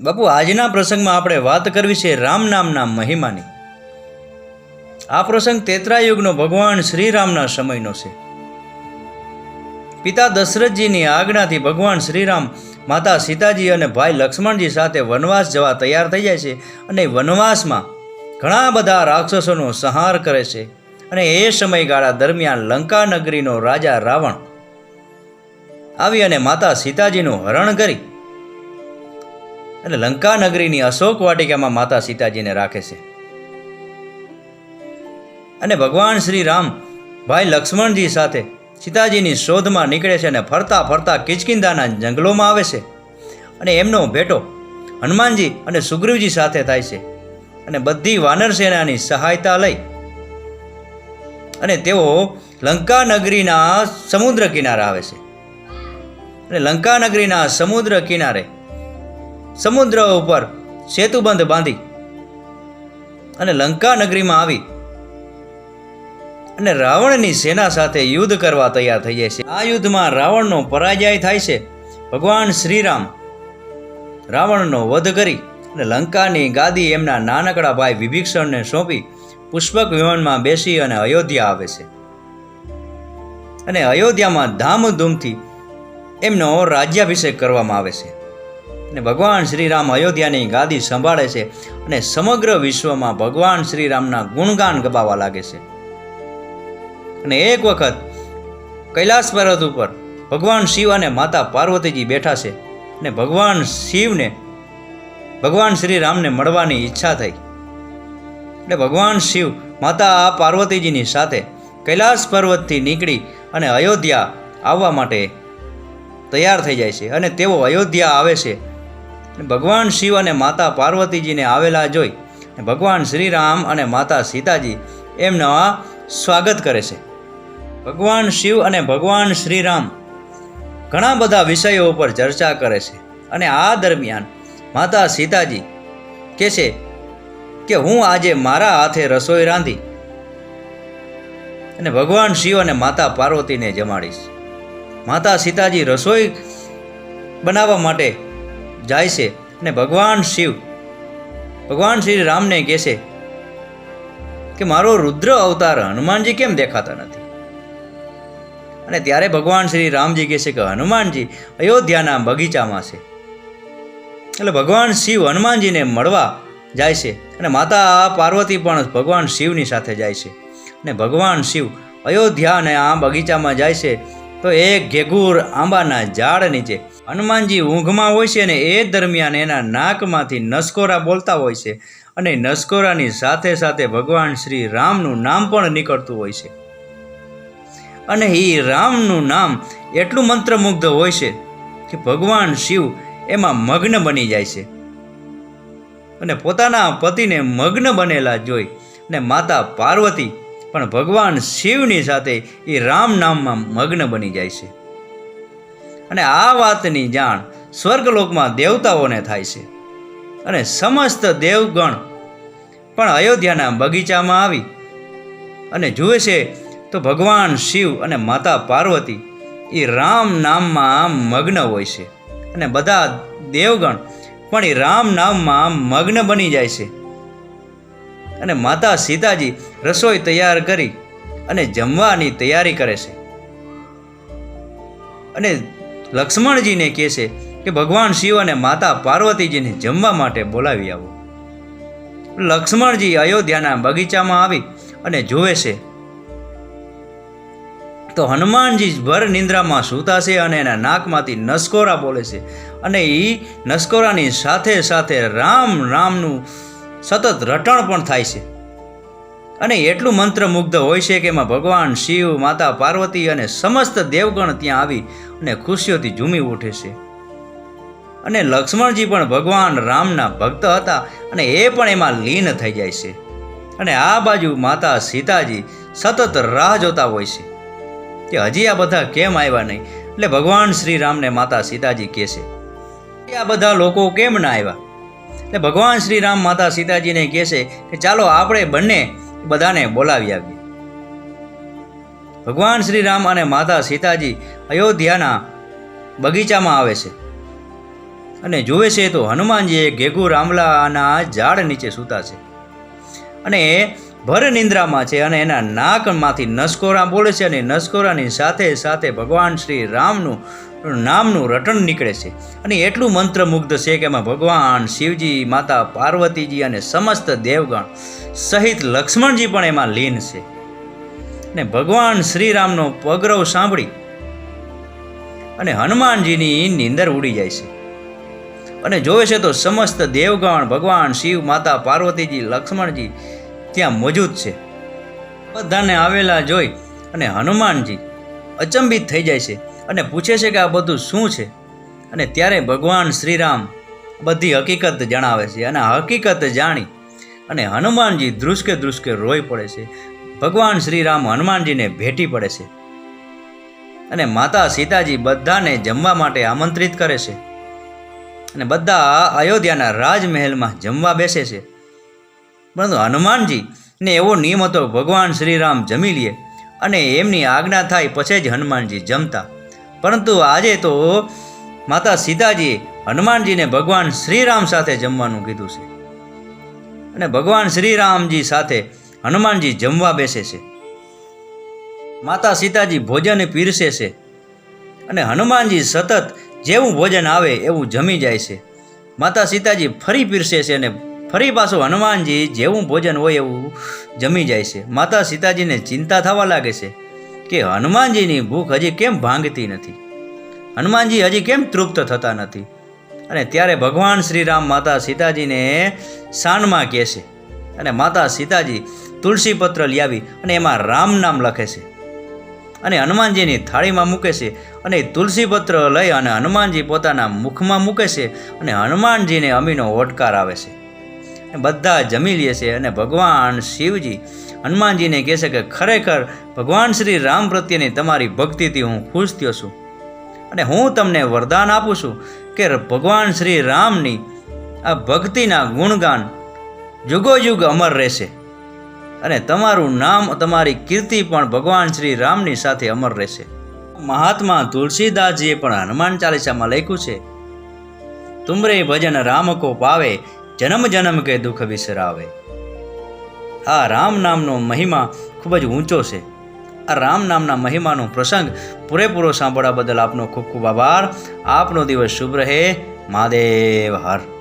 બાપુ, આજના પ્રસંગમાં આપણે વાત કરવી છે રામ નામના મહિમાની. આ પ્રસંગ તેત્રાયુગનો ભગવાન શ્રીરામના સમયનો છે. પિતા દશરથજીની આજ્ઞાથી ભગવાન શ્રીરામ માતા સીતાજી અને ભાઈ લક્ષ્મણજી સાથે વનવાસ જવા તૈયાર થઈ જાય છે અને વનવાસમાં ઘણા બધા રાક્ષસોનો સંહાર કરે છે અને એ સમયગાળા દરમિયાન લંકા નગરીનો રાજા રાવણ આવી અને માતા સીતાજીનું હરણ કરી અને લંકા નગરીની અશોક વાટિકામાં માતા સીતાજીને રાખે છે. અને ભગવાન શ્રી રામ ભાઈ લક્ષ્મણજી સાથે સીતાજીની શોધમાં નીકળે છે અને ફરતા ફરતા કિચકિંદાના જંગલોમાં આવે છે. અને એમનો ભેટો હનુમાનજી અને સુગ્રીવજી સાથે થાય છે. અને બધી વાનર સેનાની સહાયતા લઈ અને તેઓ લંકા નગરીના સમુદ્ર કિનારે આવે છે. અને લંકા નગરીના સમુદ્ર કિનારે સમુદ્ર ઉપર સેતુબંધ બાંધી અને લંકા નગરીમાં આવી અને રાવણની સેના સાથે યુદ્ધ કરવા તૈયાર થઈ જાય છે આ યુદ્ધમાં રાવણનો પરાજય થાય છે. ભગવાન શ્રીરામ રાવણનો વધ કરી અને લંકાની ગાદી એમના નાનકડા ભાઈ વિભીક્ષણને સોંપી પુષ્પક વિમાનમાં બેસી અને અયોધ્યા આવે છે. અને અયોધ્યામાં ધામધૂમથી એમનો રાજ્યાભિષેક કરવામાં આવે છે. અને ભગવાન શ્રીરામ અયોધ્યાની ગાદી સંભાળે છે અને સમગ્ર વિશ્વમાં ભગવાન શ્રીરામના ગુણગાન ગબાવા લાગે છે. અને એક વખત કૈલાસ પર્વત ઉપર ભગવાન શિવ અને માતા પાર્વતીજી બેઠા છે અને ભગવાન શિવને, ભગવાન શ્રી રામને મળવાની ઈચ્છા થઈ. એટલે ભગવાન શિવ માતા પાર્વતીજીની સાથે કૈલાસ પર્વતથી નીકળી અને અયોધ્યા આવવા માટે તૈયાર થઈ જાય છે અને તેઓ અયોધ્યા આવે છે ભગવાન શિવ અને માતા પાર્વતીજીને આવેલા જોઈ ભગવાન શ્રીરામ અને માતા સીતાજી એમના સ્વાગત કરે છે. ભગવાન શિવ અને ભગવાન શ્રીરામ ઘણા બધા વિષયો ઉપર ચર્ચા કરે છે અને આ દરમિયાન માતા સીતાજી કહે છે કે હું આજે મારા હાથે રસોઈ રાંધી અને ભગવાન શિવ અને માતા પાર્વતીને જમાડીશ. માતા સીતાજી રસોઈ બનાવવા માટે જાય છે અને ભગવાન શિવ, ભગવાન શ્રી રામને કહે છે કે મારો રુદ્ર અવતાર હનુમાનજી કેમ દેખાતા નથી? અને ત્યારે ભગવાન શ્રી રામજી કહે છે કે હનુમાનજી, અયોધ્યાના બગીચામાં છે. એટલે ભગવાન શિવ હનુમાનજીને મળવા જાય છે અને માતા પાર્વતી પણ ભગવાન શિવની સાથે જાય છે. અને ભગવાન શિવ અયોધ્યા અને આ બગીચામાં જાય છે તો એક ઘેઘૂર આંબાના ઝાડ નીચે હનુમાનજી ઊંઘમાં હોય છે અને એ દરમિયાન એના નાકમાંથી નસકોરા બોલતા હોય છે અને નસકોરાની સાથે સાથે ભગવાન શ્રી રામનું નામ પણ નીકળતું હોય છે. અને એ રામનું નામ એટલું મંત્રમુગ્ધ હોય છે કે ભગવાન શિવ એમાં મગ્ન બની જાય છે. અને પોતાના પતિને મગ્ન બનેલા જોઈ અને માતા પાર્વતી પણ ભગવાન શિવની સાથે એ રામ નામમાં મગ્ન બની જાય છે. અને આ વાતની જાણ સ્વર્ગલોકમાં દેવતાઓને થાય છે. અને સમસ્ત દેવગણ પણ અયોધ્યાના બગીચામાં આવી અને જુએ છે તો ભગવાન શિવ અને માતા પાર્વતી એ રામ નામમાં મગ્ન હોય છે. અને બધા દેવગણ પણ એ રામ નામમાં મગ્ન બની જાય છે. અને માતા સીતાજી રસોઈ તૈયાર કરી અને જમવાની તૈયારી કરે છે. અને લક્ષ્મણજીને કહે છે કે ભગવાન શિવ અને માતા પાર્વતીજીને જમવા માટે બોલાવી આવો. લક્ષ્મણજી અયોધ્યાના બગીચામાં આવી અને જુએ છે. તો હનુમાનજી ભર નિંદ્રામાં સૂતા છે અને એના નાકમાંથી નસકોરા બોલે છે અને એ નસકોરાની સાથે સાથે રામ રામનું સતત રટણ પણ થાય છે. અને એટલું મંત્રમુગ્ધ હોય છે કે એમાં ભગવાન, શિવ, માતા, પાર્વતી અને સમસ્ત દેવગણ ત્યાં આવી અને ખુશીઓથી ઝૂમી ઉઠે છે. અને લક્ષ્મણજી પણ ભગવાન રામના ભક્ત હતા અને એ પણ એમાં લીન થઈ જાય છે. અને આ બાજુ માતા સીતાજી સતત રાહ જોતા હોય છે કે હજી આ બધા કેમ આવ્યા નહીં? એટલે ભગવાન શ્રી રામને માતા સીતાજી કહે છે આ બધા લોકો કેમ ના આવ્યા? એટલે ભગવાન શ્રી રામ માતા સીતાજીને કહે છે કે ચાલો આપણે બંને બધાને બોલાવી આવી. ભગવાન શ્રી રામ અને માતા સીતાજી અયોધ્યાના બગીચામાં આવે છે અને જુએ છે તો હનુમાનજીએ ઘેઘુ રામલાના ઝાડ નીચે સૂતા છે અને ભર નિંદ્રામાં છે અને એના નાકમાંથી નસકોરા બોલે છે અને નસકોરાની સાથે સાથે ભગવાન શ્રી રામનું નામનું રટણ નીકળે છે. અને એટલું મંત્રમુગ્ધ છે કે એમાં ભગવાન, શિવજી, માતા પાર્વતીજી અને સમસ્ત દેવગણ સહિત લક્ષ્મણજી પણ એમાં લીન છે. અને ભગવાન શ્રીરામનો પગરવ સાંભળી અને હનુમાનજીની નીંદર ઉડી જાય છે. અને જોવે છે તો સમસ્ત દેવગણ, ભગવાન, શિવ, માતા પાર્વતીજી, લક્ષ્મણજી ત્યાં મોજૂદ છે. બધાને આવેલા જોઈ અને હનુમાનજી અચંબિત થઈ જાય છે. અને પૂછે છે કે આ બધું શું છે? અને ત્યારે ભગવાન શ્રીરામ બધી હકીકત જણાવે છે અને હકીકત જાણી અને હનુમાનજી ધ્રુસકે ધ્રુસકે રોઈ પડે છે. ભગવાન શ્રીરામ હનુમાનજીને ભેટી પડે છે અને માતા સીતાજી બધાને જમવા માટે આમંત્રિત કરે છે અને બધા અયોધ્યાના રાજમહેલમાં જમવા બેસે છે. પરંતુ હનુમાનજી ને એવો નિયમ હતો, ભગવાન શ્રીરામ જમી લે અને એમની આજ્ઞા થાય પછી જ હનુમાનજી જમતા. પરંતુ આજે તો માતા સીતાજી હનુમાનજીને ભગવાન શ્રીરામ સાથે જમવાનું કીધું છે. અને ભગવાન શ્રીરામજી સાથે હનુમાનજી જમવા બેસે છે. માતા સીતાજી ભોજન પીરસે છે અને હનુમાનજી સતત જેવું ભોજન આવે એવું જમી જાય છે. માતા સીતાજી ફરી પીરસે છે અને ફરી પાછું હનુમાનજી જેવું ભોજન હોય એવું જમી જાય છે. માતા સીતાજીને ચિંતા થવા લાગે છે. કે હનુમાનજીની ભૂખ હજી કેમ ભાંગતી નથી? હનુમાનજી હજી કેમ તૃપ્ત થતા નથી? અને ત્યારે ભગવાન શ્રી રામ માતા સીતાજીને શાનમાં કહે છે અને માતા સીતાજી તુલસી પત્ર લાવી અને એમાં રામ નામ લખે છે. અને હનુમાનજીની થાળીમાં મૂકે છે અને તુલસી પત્ર લઈ અને હનુમાનજી પોતાના મુખમાં મૂકે છે અને હનુમાનજીને અમીનો ઓડકાર આવે છે. બધા જમી લે છે અને ભગવાન શિવજી હનુમાનજીને કહેશે કે ખરેખર ભગવાન શ્રી રામ પ્રત્યેની તમારી ભક્તિથી હું ખુશ થયો છું. અને હું તમને વરદાન આપું છું કે ભગવાન શ્રી રામની આ ભક્તિના ગુણગાન જુગોયુગ અમર રહેશે. અને તમારું નામ, તમારી કીર્તિ પણ ભગવાન શ્રી રામની સાથે અમર રહેશે. મહાત્મા તુલસીદાસજીએ પણ હનુમાન ચાલીસામાં લખ્યું છે, તુમરે ભજન રામકો પાવે જન્મ જન્મ કે દુઃખ વિસરાવે. આ રામ નામનો મહિમા ખૂબ જ ઊંચો છે. આ રામ નામના મહિમાનો પ્રસંગ પૂરેપૂરો સાંભળવા બદલ આપનો ખૂબ ખૂબ આભાર. આપનો દિવસ શુભ રહે. મહાદેવ, હર.